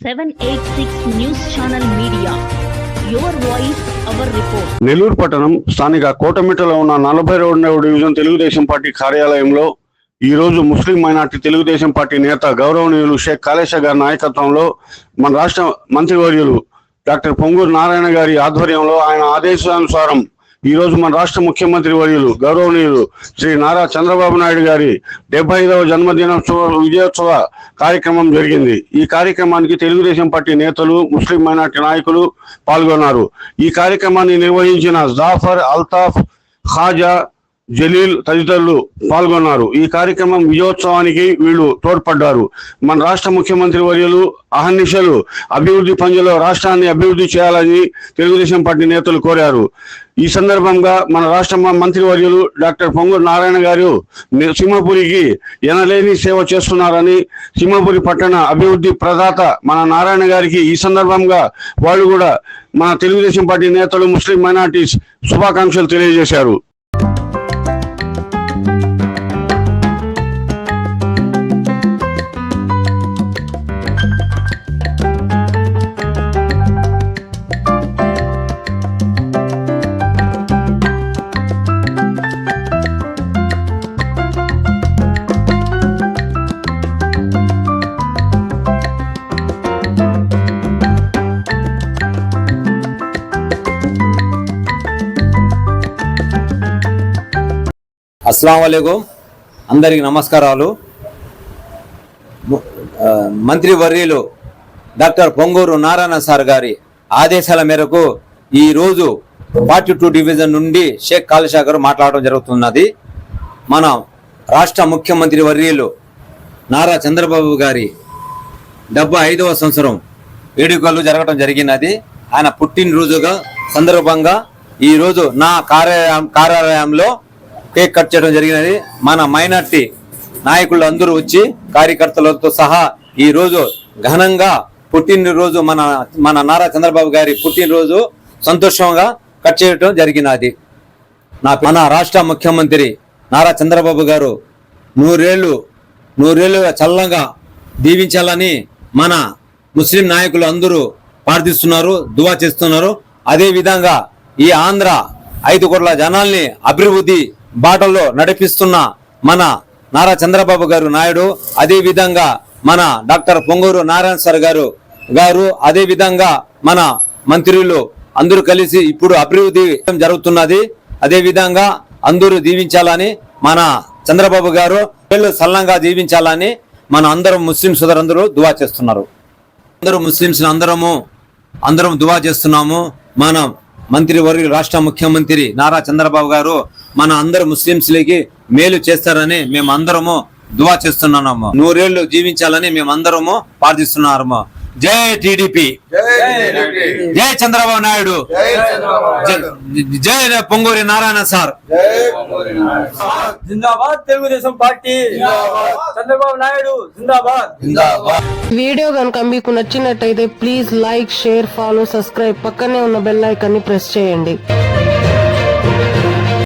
786 News Channel Media. Nellore పట్టణం స్థానిక కోటమిట్టలో ఉన్న నలభై రెండవ డివిజన్ తెలుగుదేశం పార్టీ కార్యాలయంలో ఈ రోజు ముస్లిం మైనార్టీ తెలుగుదేశం పార్టీ నేత గౌరవనీయులు షేక్ కాళేశ గారి నాయకత్వంలో మన రాష్ట్ర మంత్రివర్యులు డాక్టర్ పొంగూరు నారాయణ గారి ఆధ్వర్యంలో ఆయన ఆదేశానుసారం ఈ రోజు మన రాష్ట్ర ముఖ్యమంత్రి వర్యులు గౌరవనీయులు శ్రీ నారా చంద్రబాబు నాయుడు గారి డెబ్బై ఐదవ జన్మదినోత్సవ విజయోత్సవ కార్యక్రమం జరిగింది. ఈ కార్యక్రమానికి తెలుగుదేశం పార్టీ నేతలు ముస్లిం మైనార్టీ నాయకులు పాల్గొన్నారు. ఈ కార్యక్రమాన్ని నిర్వహించిన జాఫర్ అల్తాఫ్ ఖాజా జలీల్ తదితరులు పాల్గొన్నారు. ఈ కార్యక్రమం విజయోత్సవానికి వీళ్ళు తోడ్పడ్డారు. మన రాష్ట్ర ముఖ్యమంత్రి వర్యులు అహర్నిశలు అభివృద్ధి పంజలో రాష్ట్రాన్ని అభివృద్ధి చేయాలని తెలుగుదేశం పార్టీ నేతలు కోరారు. ఈ సందర్భంగా మన రాష్ట్ర మంత్రి వర్యులు డాక్టర్ పొంగూరు నారాయణ గారు సింహపురికి ఎనలేని సేవ చేస్తున్నారని సింహపురి పట్టణ అభివృద్ధి ప్రదాత మన నారాయణ గారికి ఈ సందర్భంగా వాళ్ళు కూడా మన తెలుగుదేశం పార్టీ నేతలు ముస్లిం మైనార్టీస్ శుభాకాంక్షలు తెలియజేశారు. అస్సలం వలైకుం అందరికి నమస్కారాలు. మంత్రి వర్యులు డాక్టర్ పొంగూరు నారాయణ సార్ గారి ఆదేశాల మేరకు ఈ రోజు ఫార్టీ టూ డివిజన్ నుండి షేక్ కాళిషా గారు మాట్లాడడం జరుగుతున్నది. మన రాష్ట్ర ముఖ్యమంత్రి వర్యులు నారా చంద్రబాబు గారి డెబ్బై ఐదవ సంవత్సరం వేడుకలు జరగడం జరిగినది. ఆయన పుట్టినరోజుగా సందర్భంగా ఈ రోజు నా కార్యాలయం కార్యాలయంలో కేక్ కట్ చేయడం జరిగినది. మన మైనార్టీ నాయకులు అందరూ వచ్చి కార్యకర్తలతో సహా ఈ రోజు ఘనంగా పుట్టినరోజు మన మన నారా చంద్రబాబు గారి పుట్టినరోజు సంతోషంగా కట్ చేయడం జరిగినది. నా మన రాష్ట్ర ముఖ్యమంత్రి నారా చంద్రబాబు గారు నూరేళ్ళు నూరేళ్ళుగా చల్లంగా దీవించాలని మన ముస్లిం నాయకులు అందరూ ప్రార్థిస్తున్నారు దువా చేస్తున్నారు. అదేవిధంగా ఈ ఆంధ్ర ఐదు కోట్ల జనాల్ని అభివృద్ధి బాటలో నడిపిస్తున్న మన నారా చంద్రబాబు గారు నాయుడు అదేవిధంగా మన డాక్టర్ పొంగూరు నారాయణ సార్ గారు గారు అదే విధంగా మన మంత్రులు అందరూ కలిసి ఇప్పుడు అభివృద్ధి జరుగుతున్నది. అదేవిధంగా అందరూ దీవించాలని మన చంద్రబాబు గారు వీళ్ళు సల్లంగా జీవించాలని మన అందరం ముస్లిం సోదరందరూ దువా చేస్తున్నారు. అందరూ ముస్లింస్ అందరము అందరం దువా చేస్తున్నాము. మనం మంత్రి రాష్ట్ర ముఖ్యమంత్రి నారా చంద్రబాబు గారు మన అందరు ముస్లింస్లకి మేలు చేస్తారని మేము అందరము దువా చేస్తున్నాము నూరేళ్ళు జీవించాలని మేము అందరము ప్రార్థిస్తున్నాము జై టిడిపి. జై చంద్రబాబు నాయుడు. జై- పొంగూరి నారాయణ సార్. జిందాబాద్ తెలుగుదేశం పార్టీ. చంద్రబాబు నాయుడు జిందాబాద్. వీడియో కనుక మీకు నచ్చినట్టయితే please like share follow subscribe పక్కనే ఉన్న బెల్ ఐకాన్ని ప్రెస్ చేయండి.